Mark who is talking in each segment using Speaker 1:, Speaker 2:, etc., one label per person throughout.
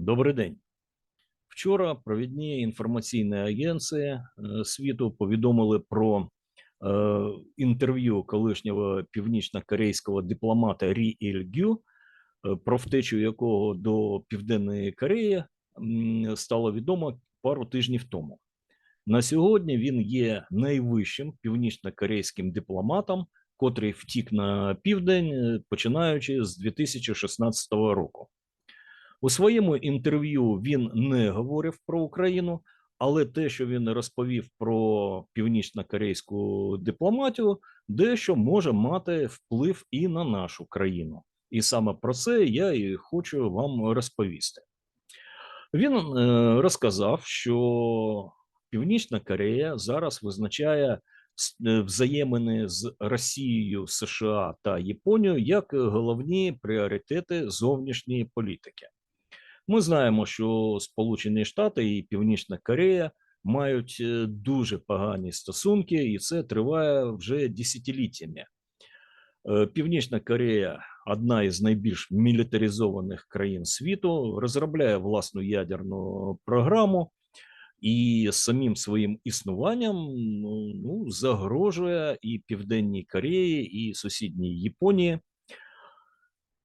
Speaker 1: Добрий день. Вчора провідні інформаційні агенції е, світу повідомили про е, інтерв'ю колишнього північно-корейського дипломата Рі Іль Гю, е, про втечу якого до Південної Кореї стало відомо пару тижнів тому. На сьогодні він є найвищим північно-корейським дипломатом, котрий втік на південь, починаючи з 2016 року. У своєму інтерв'ю він не говорив про Україну, але те, що він розповів про північно-корейську дипломатію, дещо може мати вплив і на нашу країну. І саме про це я і хочу вам розповісти. Він е, розказав, що Північна Корея зараз визначає е, взаємини з Росією, США та Японією як головні пріоритети зовнішньої політики. Ми знаємо, що Сполучені Штати і Північна Корея мають е, дуже погані стосунки, і це триває вже десятиліттями. Е, Північна Корея одна із найбільш мілітаризованих країн світу, розробляє власну ядерну програму і самим своїм існуванням ну, ну, загрожує і Південній Кореї, і сусідній Японії.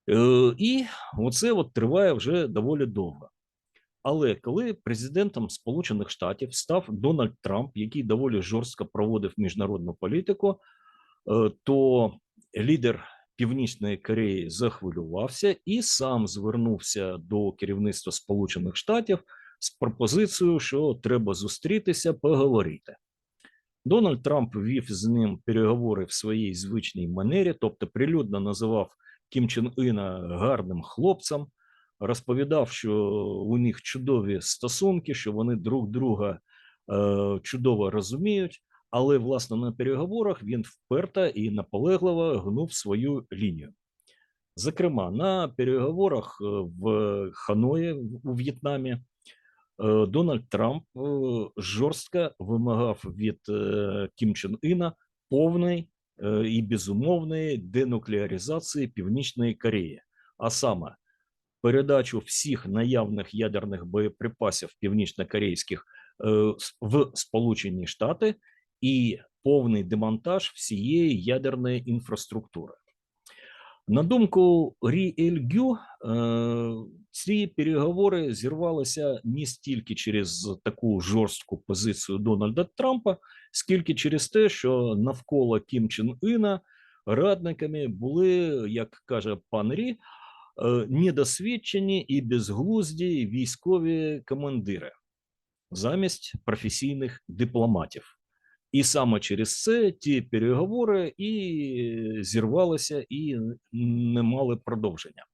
Speaker 1: Е, І оце от триває вже доволі довго. Але коли президентом Сполучених Штатів став Дональд Трамп, який доволі жорстко проводив міжнародну політику, е, то лідер Північної Кореї захвилювався і сам звернувся до керівництва Сполучених Штатів з пропозицією, що треба зустрітися, поговорити. Дональд Трамп вів з ним переговори в своїй звичній манері, тобто прилюдно називав Кім Чен Іна гарним хлопцем, розповідав, що у них чудові стосунки, що вони друг друга е, чудово розуміють. Але власне на переговорах він вперто і наполегливо гнув свою лінію. Зокрема, на переговорах е, в Ханої у В'єтнамі е, Дональд Трамп е, жорстко вимагав від Кім Чен Іна повної і безумовної денуклеаризації Північної Кореї, а саме передачу всіх наявних ядерних боєприпасів північно-корейських е, в Сполучені Штати і повний демонтаж всієї ядерної інфраструктури. На думку Рі Гю, е, ці переговори зірвалися не стільки через таку жорстку позицію Дональда Трампа, скільки через те, що навколо Кім Чен Іна радниками були, як каже пан Рі, е, недосвідчені і безглузді військові командири замість професійних дипломатів. І саме через це ті переговори і зірвалися, і не мали продовження.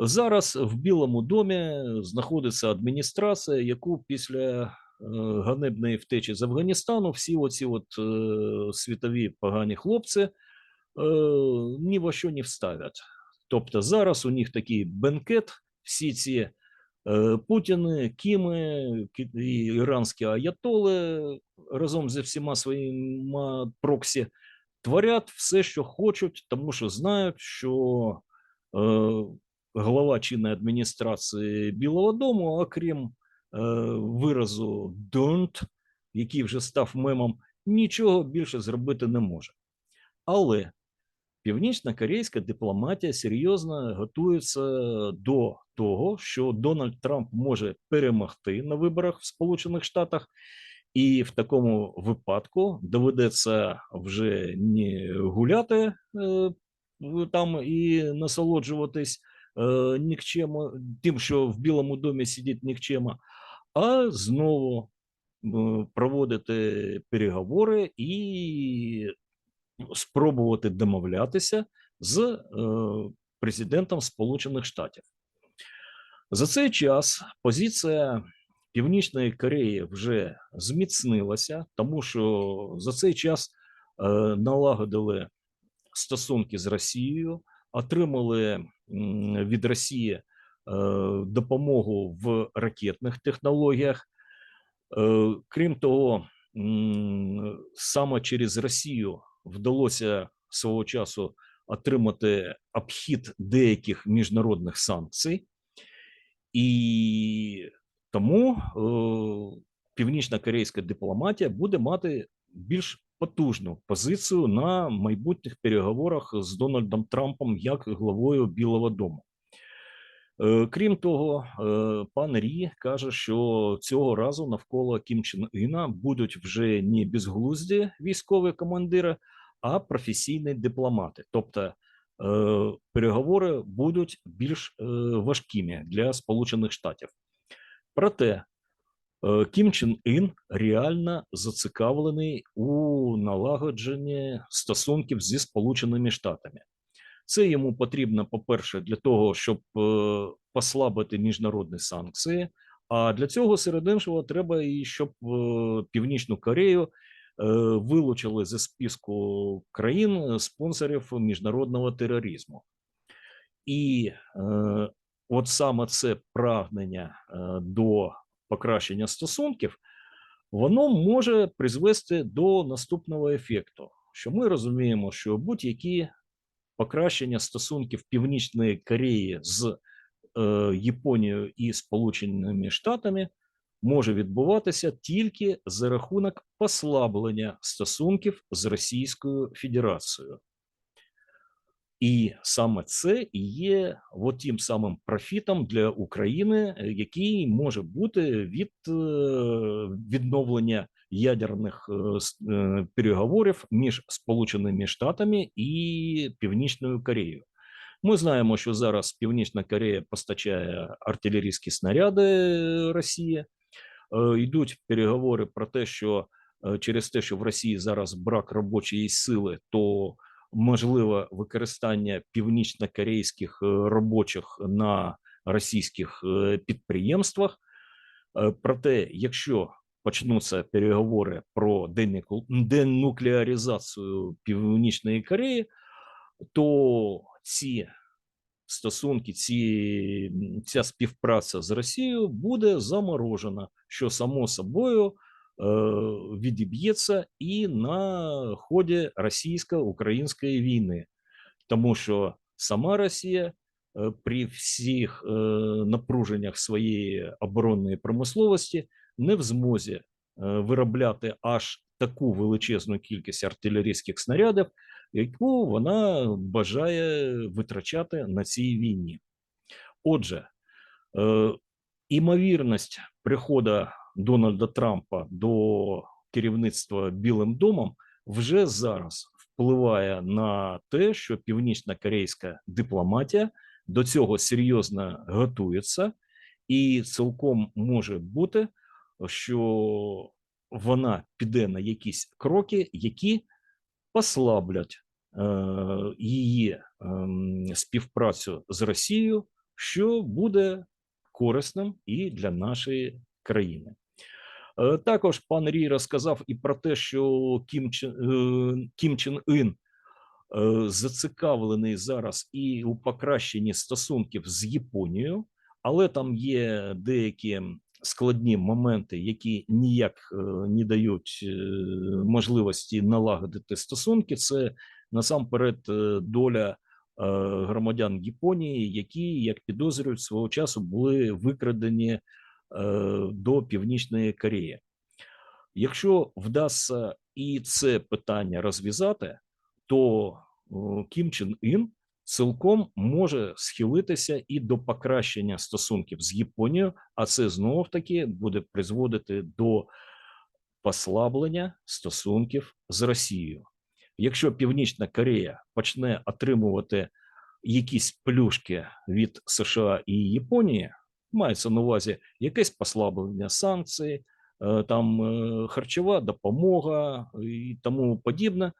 Speaker 1: Зараз в Білому домі знаходиться адміністрація, яку після е, ганебної втечі з Афганістану всі оці от е, світові погані хлопці е, ні во що не вставлять. Тобто зараз у них такий бенкет, всі ці Путіни, Кіми і іранські аятоли разом зі всіма своїми проксі творять все, що хочуть, тому що знають, що голова чинної адміністрації Білого Дому, окрім е, виразу «don't», який вже став мемом, нічого більше зробити не може. Але північно-корейська дипломатія серйозно готується до того, що Дональд Трамп може перемогти на виборах в Сполучених Штатах, і в такому випадку доведеться вже не гуляти е, там і насолоджуватись е, нікчемо, тим, що в Білому домі сидить нікчема, а знову е, проводити переговори і спробувати домовлятися з президентом Сполучених Штатів. За цей час позиція Північної Кореї вже зміцнилася, тому що за цей час е, налагодили стосунки з Росією, отримали від Росії е, допомогу в ракетних технологіях. Е, Крім того, саме через Росію вдалося свого часу отримати обхід деяких міжнародних санкцій. І тому е, північно-корейська дипломатія буде мати більш потужну позицію на майбутніх переговорах з Дональдом Трампом як главою Білого Дому. Е, Крім того, е, пан Рі каже, що цього разу навколо Кім Чен Іна будуть вже не безглузді військові командири, а професійні дипломати. Тобто е, переговори будуть більш важкими для Сполучених Штатів. Проте Кім Чен Ін реально зацікавлений у налагодженні стосунків зі Сполученими Штатами. Це йому потрібно, по-перше, для того, щоб е, послабити міжнародні санкції. А для цього серед іншого треба і щоб е, Північну Корею е, вилучили зі списку країн спонсорів міжнародного тероризму. І е, от саме це прагнення е, до покращення стосунків, воно може призвести до наступного ефекту. Що ми розуміємо, що будь-які покращення стосунків Північної Кореї з е, Японією і Сполученими Штатами може відбуватися тільки за рахунок послаблення стосунків з Російською Федерацією. І саме це і є от тим самим профітом для України, е, який може бути від е, відновлення ядерних е, е, переговорів між Сполученими Штатами і Північною Кореєю. Ми знаємо, що зараз Північна Корея постачає артилерійські снаряди Росії. Йдуть переговори про те, що через те, що в Росії зараз брак робочої сили, то можливе використання північно-корейських е, робочих на російських е, підприємствах. Е, Проте, якщо почнуться переговори про денукле- денуклеаризацію Північної Кореї, то ці стосунки, ці, ця співпраця з Росією буде заморожена, що само собою відіб'ється і на ході російсько-української війни, тому що сама Росія е, при всіх е, напруженнях своєї оборонної промисловості не в змозі виробляти аж таку величезну кількість артилерійських снарядів, яку вона бажає витрачати на цій війні. Отже, е, імовірність приходу Дональда Трампа до керівництва Білим домом вже зараз впливає на те, що північно-корейська дипломатія до цього серйозно готується, і цілком може бути, що вона піде на якісь кроки, які послаблять е, її ем, співпрацю з Росією, що буде корисним і для нашої країни. Е, Також пан Рій розказав і про те, що Кім Чен, е, Кім Чен Ін е, зацікавлений зараз і у покращенні стосунків з Японією, але там є деякі складні моменти, які ніяк не дають можливості налагодити стосунки. Це насамперед доля громадян Японії, які, як підозрюють, свого часу були викрадені до Північної Кореї. Якщо вдасться і це питання розв'язати, то Кім Чен Ін цілком може схилитися і до покращення стосунків з Японією, а це знов таки буде призводити до послаблення стосунків з Росією. Якщо Північна Корея почне отримувати якісь плюшки від США і Японії, мається на увазі якесь послаблення санкцій, е, там е, харчова допомога і тому подібне,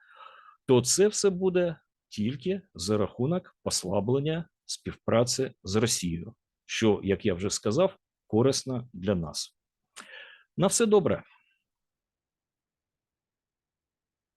Speaker 1: то це все буде тільки за рахунок послаблення співпраці з Росією, що, як я вже сказав, корисно для нас. На все добре.